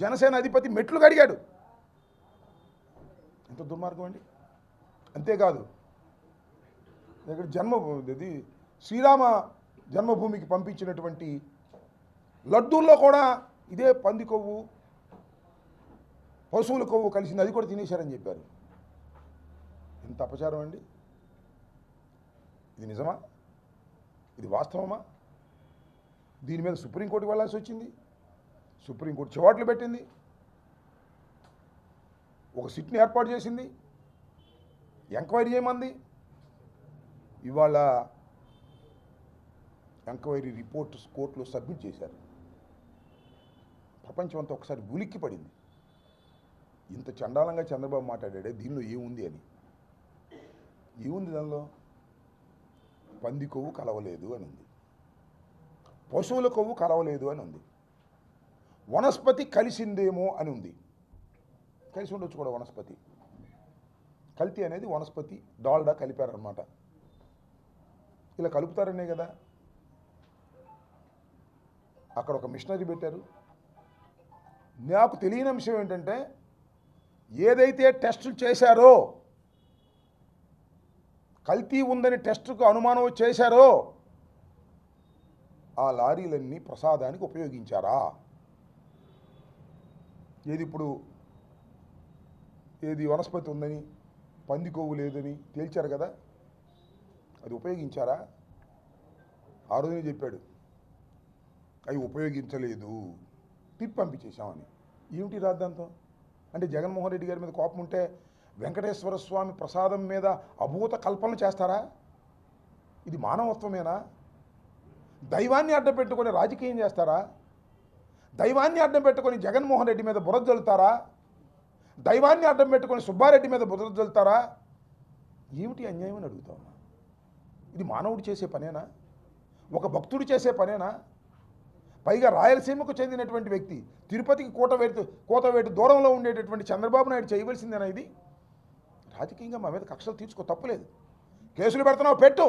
జనసేన అధిపతి మెట్లు కడిగాడు. ఎంత దుర్మార్గం అండి. అంతేకాదు ఇక్కడ జన్మ ఇది శ్రీరామ జన్మభూమికి పంపించినటువంటి లడ్డూల్లో కూడా ఇదే పంది కొవ్వు పశువుల కొవ్వు కలిసింది. అది కూడా తినేశారని చెప్పారు. ఎంత అపచారం అండి. ఇది నిజమా? ఇది వాస్తవమా? దీని మీద సుప్రీంకోర్టుకి వెళ్ళాల్సి వచ్చింది. సుప్రీంకోర్టు చివాట్లు పెట్టింది. ఒక సిట్ని ఏర్పాటు చేసింది. ఎంక్వైరీ చేయమంది. ఇవాళ ఎంక్వైరీ రిపోర్ట్ కోర్టులో సబ్మిట్ చేశారు. ప్రపంచం అంతా ఒకసారి ఉలిక్కి పడింది. ఇంత చండాలంగా చంద్రబాబు మాట్లాడాడే దీనిలో ఏముంది అని. ఏముంది దానిలో? పంది కొవ్వు కలవలేదు అని ఉంది. పశువుల కొవ్వు కలవలేదు అని ఉంది. వనస్పతి కలిసిందేమో అని ఉంది. కలిసి ఉండొచ్చు కూడా వనస్పతి. కల్తీ అనేది వనస్పతి డాల్డా కలిపారనమాట ఇలా కలుపుతారనే కదా. అక్కడ ఒక మిషనరీ పెట్టారు. నాకు తెలియని అంశం ఏంటంటే ఏదైతే టెస్టులు చేశారో కల్తీ ఉందని టెస్టుకు అనుమానం చేశారో ఆ లారీలన్నీ ప్రసాదానికి ఉపయోగించారా? ఏది ఇప్పుడు ఏది వనస్పతి ఉందని పంది కొవ్వు లేదని తేల్చారు కదా? అది ఉపయోగించారా? ఆ రోజునే చెప్పాడు. అవి ఉపయోగించలేదు. తిప్పి పంపించేశామని. ఏమిటి రాద్దాంతం అంటే జగన్మోహన్ రెడ్డి గారి మీద కోపం ఉంటే వెంకటేశ్వర స్వామి ప్రసాదం మీద అభూత కల్పనలు చేస్తారా? ఇది మానవత్వమేనా? దైవాన్ని అడ్డం పెట్టుకొని రాజకీయం చేస్తారా? దైవాన్ని అడ్డం పెట్టుకొని జగన్మోహన్ రెడ్డి మీద బురద జల్లుతారా? దైవాన్ని అడ్డం పెట్టుకొని సుబ్బారెడ్డి మీద బురద జల్లుతారా? ఏమిటి అన్యాయం అని అడుగుతా ఉన్నా? ఇది మానవుడు చేసే పనేనా? ఒక భక్తుడు చేసే పనేనా? పైగా రాయలసీమకు చెందినటువంటి వ్యక్తి తిరుపతికి కోటవేటు కోతవేటు దూరంలో ఉండేటటువంటి చంద్రబాబు నాయుడు చేయవలసిందేనా ఇది? రాజకీయంగా మా మీద కక్షలు తీర్చుకో తప్పులేదు. కేసులు పెడుతున్నావు పెట్టు.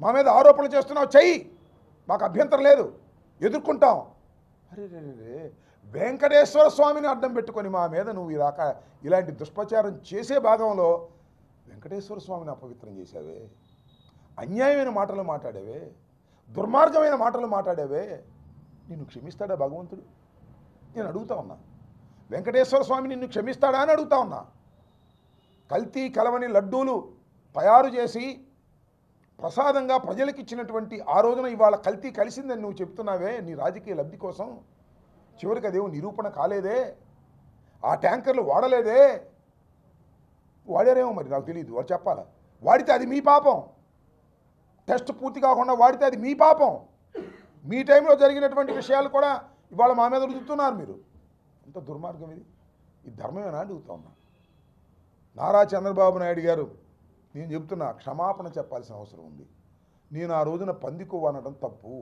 మా మీద ఆరోపణలు చేస్తున్నావు చెయ్యి. మాకు అభ్యంతరం లేదు. ఎదుర్కొంటాం. అరే వెంకటేశ్వర స్వామిని అడ్డం పెట్టుకొని మా మీద నువ్వు ఇలాక రాక ఇలాంటి దుష్ప్రచారం చేసే భాగంలో వెంకటేశ్వర స్వామిని అపవిత్రం చేశావే. అన్యాయమైన మాటలు మాట్లాడావే. దుర్మార్గమైన మాటలు మాట్లాడావే. నిన్ను క్షమిస్తాడా భగవంతుడు? నేను అడుగుతా ఉన్నా. వెంకటేశ్వర స్వామి నిన్ను క్షమిస్తాడా అని అడుగుతా ఉన్నా. కల్తీ కలవని లడ్డూలు తయారు చేసి ప్రసాదంగా ప్రజలకు ఇచ్చినటువంటి ఆ రోజున ఇవాళ కల్తీ కలిసిందని నువ్వు చెప్తున్నావే నీ రాజకీయ లబ్ధి కోసం. చివరికి అదేమో నిరూపణ కాలేదే? ఆ ట్యాంకర్లు వాడలేదే? వాడారేమో మరి నాకు తెలియదు వాళ్ళు చెప్పాలా? వాడితే అది మీ పాపం. టెస్ట్ పూర్తి కాకుండా వాడితే అది మీ పాపం. మీ టైంలో జరిగినటువంటి విషయాలు కూడా ఇవాళ మా మీద రుదుతున్నారు మీరు. ఎంత దుర్మార్గం ఇది. ఈ ధర్మమేనా అడుగుతా ఉన్నా? నారా చంద్రబాబు నాయుడు గారు నేను చెప్తున్నా క్షమాపణ చెప్పాల్సిన అవసరం ఉంది. నేను ఆ రోజున పంది కొవ్వు అనడం తప్పు.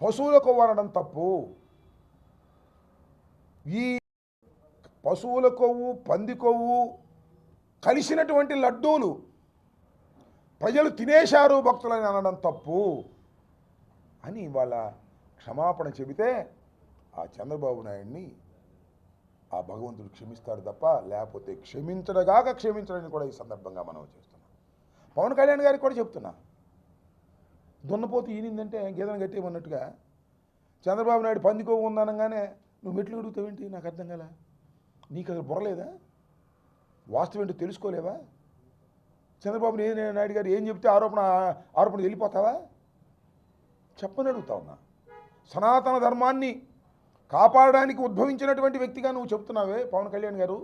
పశువుల కొవ్వు అనడం తప్పు. ఈ పశువుల కొవ్వు పంది కొవ్వు కలిసినటువంటి లడ్డూలు ప్రజలు తినేశారు భక్తులని అనడం తప్పు అని వాళ్ళ క్షమాపణ చెబితే ఆ చంద్రబాబు నాయుడిని ఆ భగవంతుడు క్షమిస్తాడు తప్ప లేకపోతే క్షమించడగాక క్షమించడని కూడా ఈ సందర్భంగా మనం చేస్తున్నాం. పవన్ కళ్యాణ్ గారికి కూడా చెప్తున్నా. దున్నపోతు ఈనిందంటే గీదను కట్టేయమన్నట్టుగా చంద్రబాబు నాయుడు పందికో ఉందనగానే నువ్వు మెట్లు అడుగుతావేంటి నాకు అర్థం కాల? నీకు అసలు బుర్రలేదా వాస్తవం ఏంటో తెలుసుకోలేవా? చంద్రబాబు నాయుడు గారు ఏం చెప్తే ఆరోపణ ఆరోపణ వెళ్ళిపోతావా? చెప్పని అడుగుతా ఉన్నా. సనాతన ధర్మాన్ని కాపాడడానికి ఉద్భవించినటువంటి వ్యక్తిగా నువ్వు చెప్తున్నావే పవన్ కళ్యాణ్ గారు.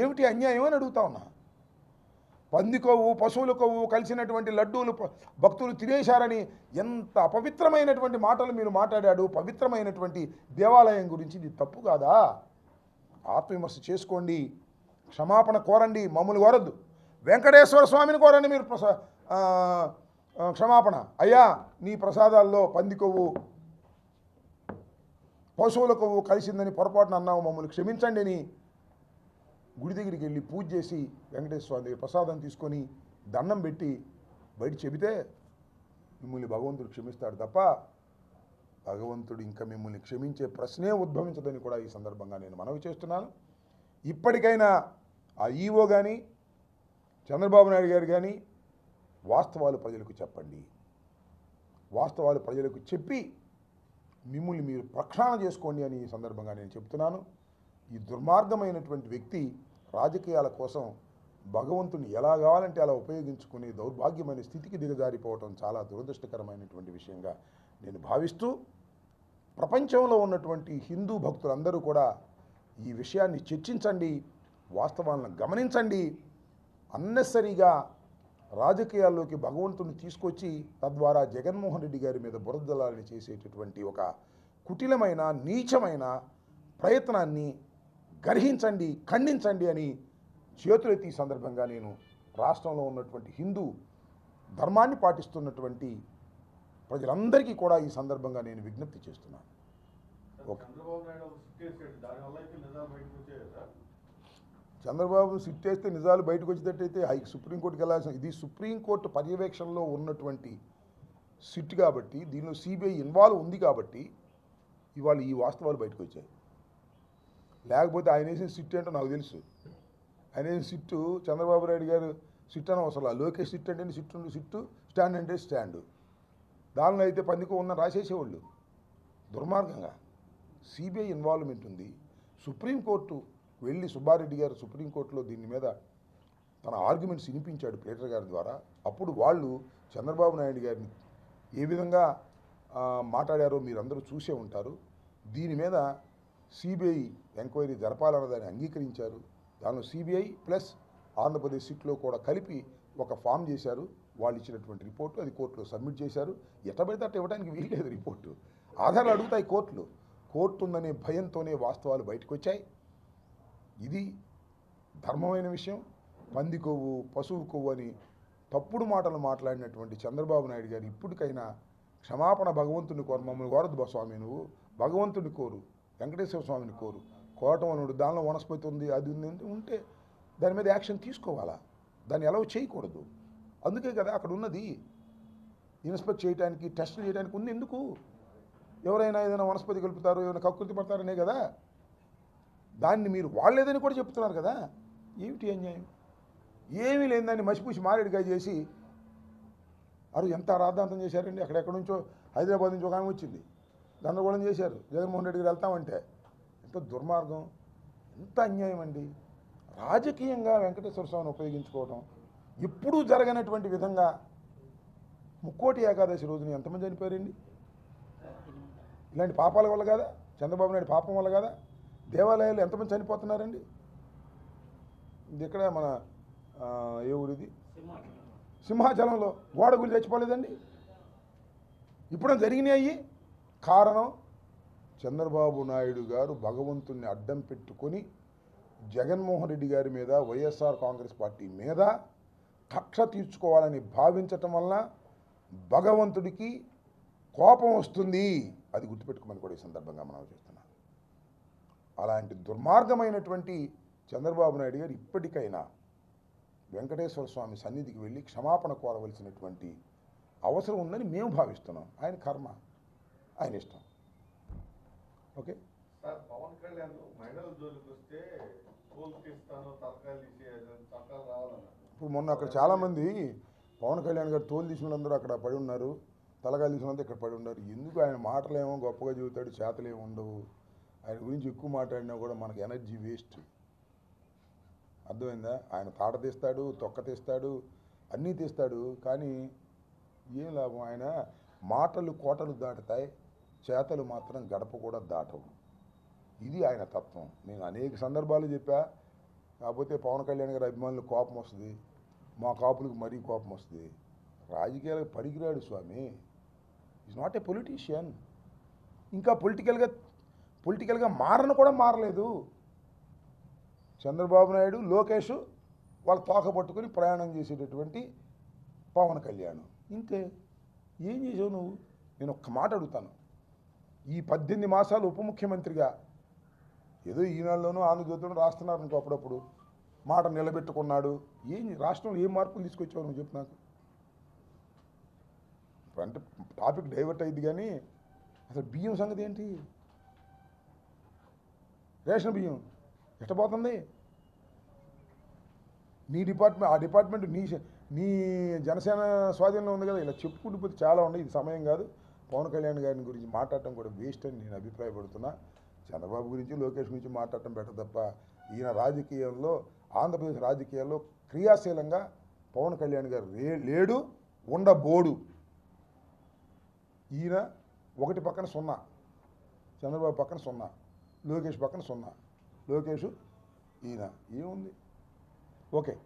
ఏమిటి అన్యాయం అని అడుగుతా ఉన్నా. పంది కొవ్వు పశువుల కొవ్వు కలిసినటువంటి లడ్డూలు భక్తులు తినేశారని ఎంత అపవిత్రమైనటువంటి మాటలు మీరు మాట్లాడాడు పవిత్రమైనటువంటి దేవాలయం గురించి ఇది తప్పు కాదా? ఆత్మవిమర్శ చేసుకోండి. క్షమాపణ కోరండి. మమ్మల్ని కోరద్దు. వెంకటేశ్వర స్వామిని కోరండి మీరు ప్రసా క్షమాపణ. అయ్యా నీ ప్రసాదాల్లో పంది పశువులకు పశువుల కొవ్వు కలిసిందని పొరపాటున అన్నావు మమ్మల్ని క్షమించండి అని గుడి దగ్గరికి వెళ్ళి పూజ చేసి వెంకటేశ్వర స్వామి దగ్గర ప్రసాదం తీసుకొని దండం పెట్టి బయట చెబితే మిమ్మల్ని భగవంతుడు క్షమిస్తాడు తప్ప భగవంతుడు ఇంకా మిమ్మల్ని క్షమించే ప్రశ్నే ఉద్భవించదని కూడా ఈ సందర్భంగా నేను మనవి చేస్తున్నాను. ఇప్పటికైనా ఆ ఈఓ కానీ చంద్రబాబు నాయుడు గారు కానీ వాస్తవాలు ప్రజలకు చెప్పండి. వాస్తవాలు ప్రజలకు చెప్పి మిమ్మల్ని మీరు ప్రక్షాళన చేసుకోండి అని ఈ సందర్భంగా నేను చెప్తున్నాను ఈ దుర్మార్గమైనటువంటి వ్యక్తి రాజకీయాల కోసం భగవంతుని ఎలా కావాలంటే అలా ఉపయోగించుకునే దౌర్భాగ్యమైన స్థితికి దిగజారిపోవటం చాలా దురదృష్టకరమైనటువంటి విషయంగా నేను భావిస్తూ ప్రపంచంలో ఉన్నటువంటి హిందూ భక్తులందరూ కూడా ఈ విషయాన్ని చర్చించండి వాస్తవాలను గమనించండి అన్నెసరిగా రాజకీయాల్లోకి భగవంతుని తీసుకొచ్చి తద్వారా జగన్మోహన్ రెడ్డి గారి మీద బురదలాలని చేసేటటువంటి ఒక కుటిలమైన నీచమైన ప్రయత్నాన్ని గర్హించండి ఖండించండి అని చేతులెత్తి ఈ సందర్భంగా నేను రాష్ట్రంలో ఉన్నటువంటి హిందూ ధర్మాన్ని పాటిస్తున్నటువంటి ప్రజలందరికీ కూడా ఈ సందర్భంగా నేను విజ్ఞప్తి చేస్తున్నాను ఓకే. చంద్రబాబు సిట్టేస్తే సిట్ నిజాలు బయటకు వేస్తే నిజాలు వచ్చేటట్టయితే హై సుప్రీంకోర్టుకి వెళ్ళాల్సిన ఇది సుప్రీంకోర్టు పర్యవేక్షణలో ఉన్నటువంటి సిట్ కాబట్టి దీనిలో సిబిఐ ఇన్వాల్వ్ ఉంది కాబట్టి ఇవాళ ఈ వాస్తవాలు బయటకు వచ్చాయి. లేకపోతే ఆయన వేసిన సిట్ ఏంటో నాకు తెలుసు. ఆయన వేసిన సిట్టు చంద్రబాబు నాయుడు గారు సిట్ అని అవసరం లోకేష్ సిట్ అంటే సిట్ సిట్టు స్టాండ్ అంటే స్టాండ్ దానిలో అయితే పందికో ఉన్న రాసేసేవాళ్ళు. దుర్మార్గంగా సిబిఐ ఇన్వాల్వ్మెంట్ ఉంది. సుప్రీంకోర్టు వెళ్ళి సుబ్బారెడ్డి గారు సుప్రీంకోర్టులో దీని మీద తన ఆర్గ్యుమెంట్స్ వినిపించాడు ప్లేటర్ గారి ద్వారా. అప్పుడు వాళ్ళు చంద్రబాబు నాయుడు గారిని ఏ విధంగా మాట్లాడారో మీరందరూ చూసే ఉంటారు. దీని మీద సిబిఐ ఎంక్వైరీ జరపాలన్న దాన్ని అంగీకరించారు. దానిలో సిబిఐ ప్లస్ ఆంధ్రప్రదేశ్ సిట్లో కూడా కలిపి ఒక ఫామ్ చేశారు. వాళ్ళు ఇచ్చినటువంటి రిపోర్టు అది కోర్టులో సబ్మిట్ చేశారు. ఎట్టబడితే అట్ట ఇవ్వడానికి వీల్లేదు రిపోర్టు. ఆధారాలు అడుగుతాయి కోర్టులు. కోర్టు ఉందనే భయంతోనే వాస్తవాలు బయటకు వచ్చాయి. ఇది ధర్మమైన విషయం పంది కొవ్వు పశువు కొవ్వు అని తప్పుడు మాటలు మాట్లాడినటువంటి చంద్రబాబు నాయుడు గారు ఇప్పటికైనా క్షమాపణ భగవంతుని కోరు. మమ్మల్ని కోరద్దు స్వామి నువ్వు. భగవంతుని కోరు. వెంకటేశ్వర స్వామిని కోరు. కోటమనుడు దానిలో వనస్పతి ఉంది అది ఉంది ఉంటే దాని మీద యాక్షన్ తీసుకోవాలా? దాన్ని ఎలా చేయకూడదు. అందుకే కదా అక్కడ ఉన్నది. ఇన్స్పెక్ట్ చేయడానికి టెస్ట్ చేయడానికి ఉంది ఎందుకు? ఎవరైనా ఏదైనా వనస్పతి కలుపుతారు ఏమైనా కకృతి పడతారనే కదా. దాన్ని మీరు వాళ్ళేదని కూడా చెప్తున్నారు కదా? ఏమిటి అన్యాయం? ఏమీ లేని దాన్ని మసిపూసి మారేడుగా చేసి అరు ఎంత రాద్ధాంతం చేశారండి? అక్కడెక్కడి నుంచో హైదరాబాద్ నుంచి ఒక ఆమె వచ్చింది. గందరగోళం చేశారు. జగన్మోహన్ రెడ్డి గారు వెళ్తామంటే ఎంత దుర్మార్గం. ఎంత అన్యాయం అండి. రాజకీయంగా వెంకటేశ్వర స్వామిని ఉపయోగించుకోవడం ఎప్పుడూ జరగనటువంటి విధంగా ముక్కోటి ఏకాదశి రోజున ఎంతమంది చనిపోయారండి? ఇలాంటి పాపాల వల్ల కదా? చంద్రబాబు నాయుడు పాపం వల్ల కదా? దేవాలయాలు ఎంతమంది చనిపోతున్నారండి? ఇది ఇక్కడ మన ఏ ఊరిది సింహాచలంలో. గోడ గురి చచ్చిపోలేదండి? ఇప్పుడు జరిగినాయి? కారణం చంద్రబాబు నాయుడు గారు భగవంతుణ్ణి అడ్డం పెట్టుకొని జగన్మోహన్ రెడ్డి గారి మీద వైఎస్ఆర్ కాంగ్రెస్ పార్టీ మీద కక్ష తీర్చుకోవాలని భావించటం వలన భగవంతుడికి కోపం వస్తుంది. అది గుర్తుపెట్టుకోమని కూడా ఈ సందర్భంగా మనం చేస్తున్నాం అలాంటి దుర్మార్గమైనటువంటి చంద్రబాబు నాయుడు గారు ఇప్పటికైనా వెంకటేశ్వర స్వామి సన్నిధికి వెళ్ళి క్షమాపణ కోరవలసినటువంటి అవసరం ఉందని మేము భావిస్తున్నాం. ఆయన కర్మ ఆయన ఇష్టం. ఓకే? పవన్ కళ్యాణ్ మహిళల జోలికి వస్తే తలకాయలు ఇప్పుడు మొన్న అక్కడ చాలామంది పవన్ కళ్యాణ్ గారు తోలు తీసిన వాళ్ళందరూ అక్కడ పడి ఉన్నారు తలగాలు తీసిన ఇక్కడ పడి ఉన్నారు. ఎందుకు ఆయన మాటలేమో గొప్పగా చెబుతాడు చేతలేమో ఉండవు. ఆయన గురించి ఎక్కువ మాట్లాడినా కూడా మనకు ఎనర్జీ వేస్ట్. అర్థమైందా? ఆయన తాట తీస్తాడు తొక్క తీస్తాడు అన్నీ తీస్తాడు. కానీ ఏం లాభం ఆయన? మాటలు కోటలు దాటుతాయి చేతలు మాత్రం గడప కూడా దాటవు. ఇది ఆయన తత్వం. నేను అనేక సందర్భాలు చెప్పా. కాకపోతే పవన్ కళ్యాణ్ గారి అభిమానులకు కోపం వస్తుంది. మా కాపులకు మరీ కోపం వస్తుంది. రాజకీయాలకు పనికిరాడు స్వామి. ఈజ్ నాట్ ఏ పొలిటీషియన్ ఇంకా పొలిటికల్గా పొలిటికల్గా మారను కూడా మారలేదు. చంద్రబాబు నాయుడు లోకేష్ వాళ్ళ తోక పట్టుకుని ప్రయాణం చేసేటటువంటి పవన్ కళ్యాణ్. ఇంతే. ఏం చేసావు నువ్వు? నేను ఒక్క మాట అడుగుతాను. ఈ పద్దెనిమిది మాసాలు ఉప ముఖ్యమంత్రిగా ఏదో ఈనాడులోనూ ఆంధ్రజ్యోతిలోనూ రాస్తున్నారు అనుకో అప్పుడప్పుడు. మాట నిలబెట్టుకున్నాడు. ఏం రాష్ట్రంలో ఏం మార్పులు తీసుకొచ్చావు నువ్వు చెప్పు నాకు. అంటే టాపిక్ డైవర్ట్ అయింది కానీ అసలు బియ్యం సంగతి ఏంటి? రేషన్ బియ్యం. ఎట్ట పోతుంది నీ డిపార్ట్మెంట్ ఆ డిపార్ట్మెంట్ నీ నీ జనసేన స్వాధీనంలో ఉంది కదా ఇలా చెప్పుకుంటూ పోతే చాలా ఉన్నాయి. ఇది సమయం కాదు. పవన్ కళ్యాణ్ గారిని గురించి మాట్లాడటం కూడా వేస్ట్ అని నేను అభిప్రాయపడుతున్నా. చంద్రబాబు గురించి లోకేష్ గురించి మాట్లాడటం బెటర్ తప్ప ఈయన రాజకీయాల్లో ఆంధ్రప్రదేశ్ రాజకీయాల్లో క్రియాశీలంగా పవన్ కళ్యాణ్ గారు లేడు ఉండబోడు. ఈయన ఒకటి పక్కన సున్నా. చంద్రబాబు పక్కన సున్నా. లోకేష్ పక్కన సున్నా. లోకేష్ ఈయన. ఏముంది ఓకే.